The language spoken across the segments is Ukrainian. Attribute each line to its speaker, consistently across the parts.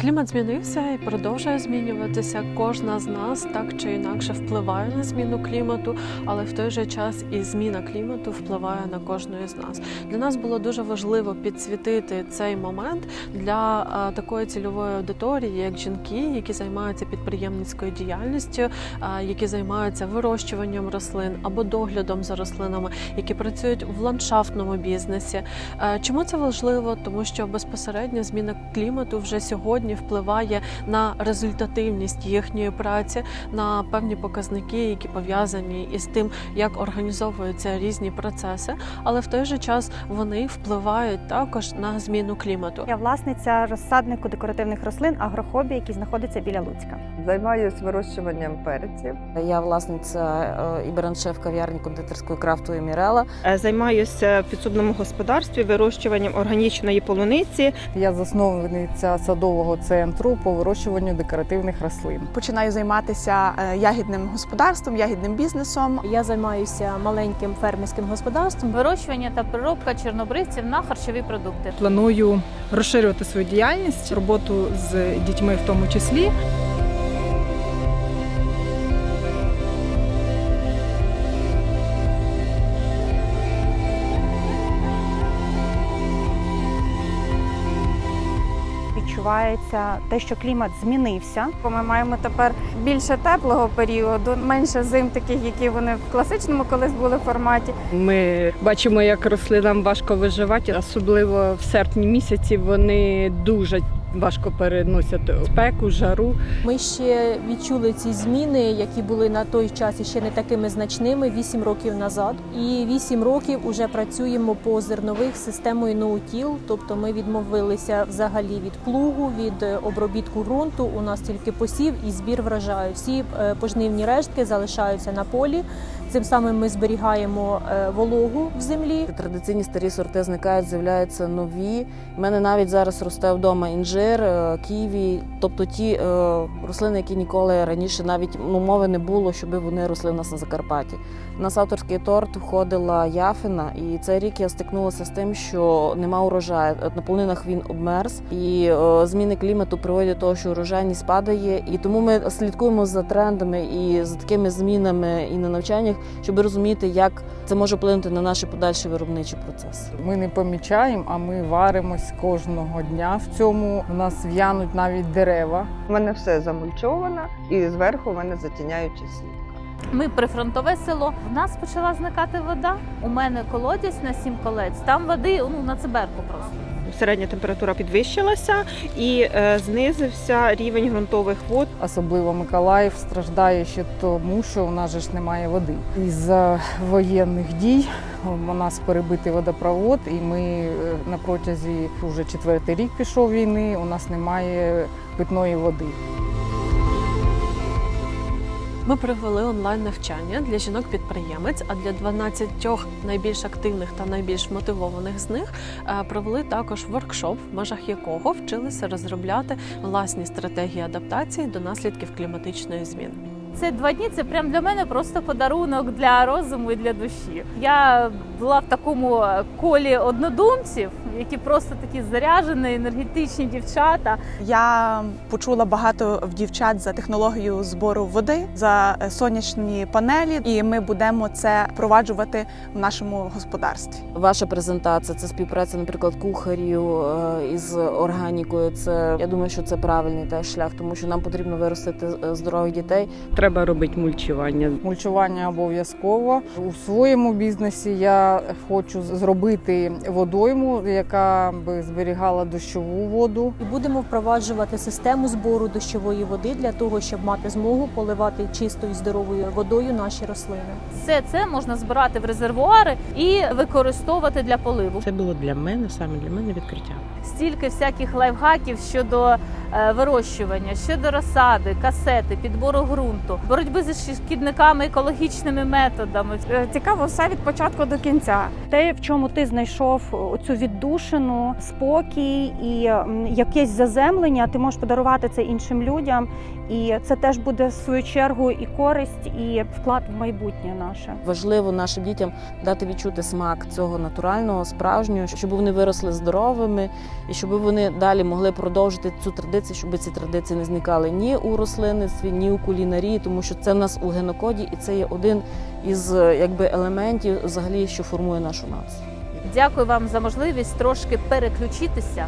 Speaker 1: Клімат змінився і продовжує змінюватися. Кожна з нас так чи інакше впливає на зміну клімату, але в той же час і зміна клімату впливає на кожної з нас. Для нас було дуже важливо підсвітити цей момент для такої цільової аудиторії, як жінки, які займаються підприємницькою діяльністю, які займаються вирощуванням рослин або доглядом за рослинами, які працюють в ландшафтному бізнесі. Чому це важливо? Тому що безпосередньо зміна клімату вже сьогодні впливає на результативність їхньої праці, на певні показники, які пов'язані із тим, як організовуються різні процеси, але в той же час вони впливають також на зміну клімату.
Speaker 2: Я власниця розсаднику декоративних рослин агрохобі, який знаходиться біля Луцька.
Speaker 3: Займаюся вирощуванням перців.
Speaker 4: Я власниця е, і бренд-шеф кав'ярні кондитерської крафтової Мірела.
Speaker 5: Е, Займаюся в підсобному господарстві вирощуванням органічної полуниці.
Speaker 6: Я засновниця садового центру по вирощуванню декоративних рослин.
Speaker 7: починаю займатися е, ягідним господарством, ягідним бізнесом.
Speaker 8: Я займаюся маленьким фермерським господарством.
Speaker 9: вирощування та переробка чорнобривців на харчові продукти.
Speaker 10: Планую розширювати свою діяльність, роботу з дітьми в тому числі.
Speaker 2: Відчувається те, що клімат змінився. Ми маємо тепер більше теплого періоду, менше зим, таких, які вони в класичному колись були форматі.
Speaker 11: Ми бачимо, як рослинам важко виживати, особливо в серпні місяці вони дуже важко переносять спеку, жару.
Speaker 8: Ми ще відчули ці зміни, які були на той час ще не такими значними 8 років назад. І 8 років уже працюємо по зернових системою ноутіл, тобто ми відмовилися взагалі від плугу, від е, обробітку ґрунту. У нас тільки посів і збір врожаю. Всі е, пожнивні рештки залишаються на полі. Цим самим ми зберігаємо е, вологу в землі.
Speaker 4: Традиційні старі сорти зникають, з'являються нові. У мене навіть зараз росте вдома інжир, е, ківі, тобто ті е, рослини, які ніколи раніше навіть ну, мови не було, щоб вони росли в нас на Закарпатті. У нас авторський торт входила яфина, і цей рік я стикнулася з тим, що нема урожаю. На полонинах він обмерз, і е, зміни клімату приводять до того, що урожайність падає. І тому ми слідкуємо за трендами і за такими змінами і на навчаннях, щоб розуміти, як це може вплинути на наші подальші виробничі процеси.
Speaker 6: Ми не помічаємо, а ми варимось кожного дня в цьому. У нас в'януть навіть дерева.
Speaker 3: У мене все замульчовано і зверху в мене затіняюча сітка.
Speaker 9: Ми прифронтове село. В нас почала зникати вода. У мене колодязь на сім колець. Там води ну на циберку просто.
Speaker 5: Середня температура підвищилася і е, знизився рівень ґрунтових вод.
Speaker 6: Особливо Миколаїв страждає ще тому, що у нас же ж немає води. Із воєнних дій у нас перебитий водопровод, і ми е, на протязі вже четвертий рік пішов війни. У нас немає питної води.
Speaker 1: Ми провели онлайн навчання для жінок-підприємець. А для 12 найбільш активних та найбільш мотивованих з них е, провели також воркшоп, в межах якого вчилися розробляти власні стратегії адаптації до наслідків кліматичної зміни.
Speaker 9: Це два дні. Це прям для мене просто подарунок для розуму і для душі. Я була в такому колі однодумців, які просто такі заряжені, енергетичні дівчата.
Speaker 7: Я почула багато в дівчат за технологію збору води, за е, сонячні панелі, і ми будемо це впроваджувати в нашому господарстві.
Speaker 4: Ваша презентація це співпраця, наприклад, кухарів е, із органікою. Це я думаю, що це правильний теж шлях, тому що нам потрібно виростити е, здорових дітей.
Speaker 11: Треба робити мульчування.
Speaker 6: Мульчування обов'язково у своєму бізнесі. Я хочу зробити водойму, яка би зберігала дощову воду.
Speaker 8: І будемо впроваджувати систему збору дощової води для того, щоб мати змогу поливати чистою здоровою водою наші рослини.
Speaker 9: Все це можна збирати в резервуари і використовувати для поливу.
Speaker 11: Це було для мене саме для мене відкриття.
Speaker 9: Стільки всяких лайфхаків щодо вирощування, щодо розсади, касети, підбору ґрунту, боротьби зі шкідниками екологічними методами.
Speaker 2: Е, Цікаво все від початку до кінця. Те, в чому ти знайшов оцю віддушину, спокій і якесь заземлення, ти можеш подарувати це іншим людям, і це теж буде в свою чергу і користь, і вклад в майбутнє наше.
Speaker 4: Важливо нашим дітям дати відчути смак цього натурального, справжнього, щоб вони виросли здоровими і щоб вони далі могли продовжити цю традицію. Традиції, щоб ці традиції не зникали ні у рослинництві, ні у кулінарії, тому що це в нас у генокоді, і це є один із е, якби елементів, взагалі, що формує нашу націю.
Speaker 9: Дякую вам за можливість трошки переключитися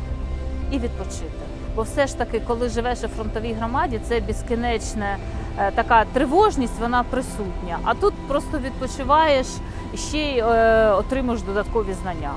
Speaker 9: і відпочити. Бо все ж таки, коли живеш у фронтовій громаді, це безкінечна е, така тривожність, вона присутня. А тут просто відпочиваєш і ще й е, отримуєш додаткові знання.